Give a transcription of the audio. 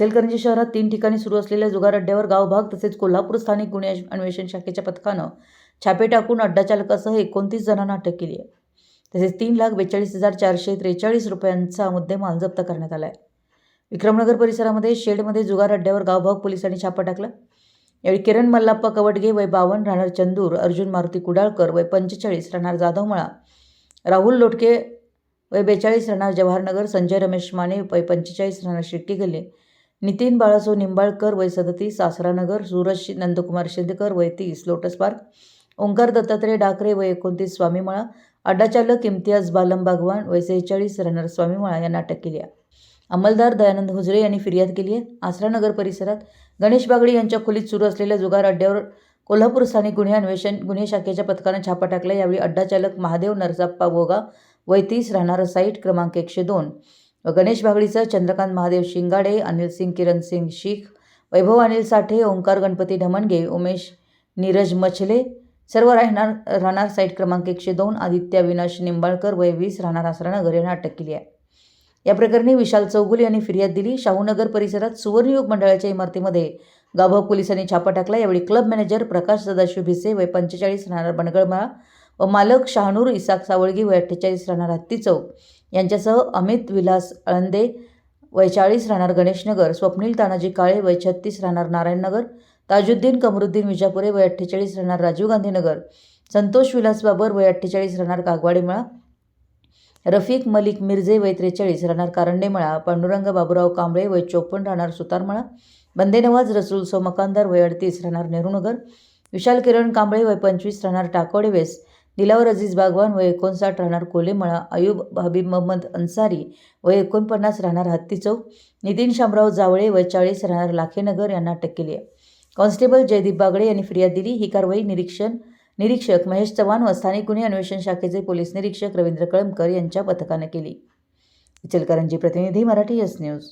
इचलकरंजी शहरात तीन ठिकाणी सुरू असलेल्या जुगार अड्ड्यावर गावभाग तसेच कोल्हापूर स्थानिक गुन्हे अन्वेषण शाखेच्या पथकानं छापे टाकून अड्डा चालकासह एकोणतीस जणांना अटक केली आहे. तसेच तीन लाख बेचाळीस हजार चारशे त्रेचाळीस रुपयांचा मुद्देमाल जप्त करण्यात आला आहे विक्रमनगर परिसरामध्ये शेडमध्ये जुगार अड्ड्यावर गावभाग पोलिसांनी छापा टाकला. यावेळी किरण मल्लाप्पा कवडगे वय बावन्न राहणार चंदूर अर्जुन मारुती कुडाळकर वय पंचेचाळीस राहणार जाधवमळा राहुल लोटके वय बेचाळीस राहणार जवाहरनगर संजय रमेश माने वय पंचेचाळीस राहणार शिट्टी गल्ले नितीन बाळासो निंबाळकर वय सदतीस सासरानगर सूरज नंदकुमार शिंदेकर वय तीस लोटस पार्क ओंकार दत्तात्रय डाकरे वय एकोणतीस स्वामीमळा अड्डाचालक इम्तियाज बालम बागवान वय सेहेचाळीस राहणार स्वामीमळा यांना अटक केली आहे. अंमलदार दयानंद हुजरे यांनी फिर्याद केली आहे. आसरानगर परिसरात गणेश बागडे यांच्या खोलीत सुरू असलेल्या जुगार अड्ड्यावर कोल्हापूर स्थानिक गुन्हे अन्वेषण गुन्हे शाखेच्या पथकानं छापा टाकला. यावेळी अड्डाचालक महादेव नरसाप्पा बोगा वय तीस राहणारं साईट क्रमांक एकशे दोन. व गणेश बागडीचं चंद्रकांत महादेव शिंगाडे अनिल सिंग किरण सिंग शीख वैभव अनिल साठे ओंकार गणपती ढमणगे उमेश नीरज मछले सर्व राहणार राहणार साईट क्रमांक एकशे दोन आदित्य अविनाश निंबाळकर वय वीस राहणार आसरानगर यांना अटक केली आहे. या प्रकरणी विशाल चौगुले यांनी फिर्याद दिली. शाहूनगर परिसरात सुवर्णयुग मंडळाच्या इमारतीमध्ये गाभा पोलिसांनी छापा टाकला. यावेळी क्लब मॅनेजर प्रकाश सदाशिव भिसे वय पंचेचाळीस राहणार बनगळमाळा व मालक शहानूर इसाक सावळगी वय अठ्ठेचाळीस राहणार हत्ती चौक. यांच्यासह अमित विलास अळंदे वय चाळीस राहणार गणेशनगर स्वप्नील तानाजी काळे वय छत्तीस राहणार नारायणनगर ताजुद्दीन कमरुद्दीन विजापुरे वय अठ्ठेचाळीस राहणार राजीव गांधीनगर संतोष विलास बाबर वय अठ्ठेचाळीस राहणार कागवाडीमळा रफिक मलिक मिरजे वय त्रेचाळीस राहणार कारंडेमळा पांडुरंग बाबुराव कांबळे वय चोपन्न राहणार सुतारमळा बंदेनवाज रसूल सो मकानदार वय अडतीस राहणार नेहरूनगर विशाल किरण कांबळे वय पंचवीस राहणार टाकोडे निलावर दिलावर अझीज बागवान व एकोणसाठ राहणार कोलेमळा अयूब हबीब मोहम्मद अन्सारी व एकोणपन्नास राहणार हत्ती चौक नितीन शामराव जावळे व चाळीस राहणार लाखेनगर यांना अटक केली आहे. कॉन्स्टेबल जयदीप बागडे यांनी फिर्याद दिली. ही कारवाई निरीक्षण निरीक्षक महेश चव्हाण व स्थानिक गुन्हे अन्वेषण शाखेचे पोलीस निरीक्षक रवींद्र कळमकर यांच्या पथकानं केली. इचलकरंजी प्रतिनिधी मराठी एस न्यूज.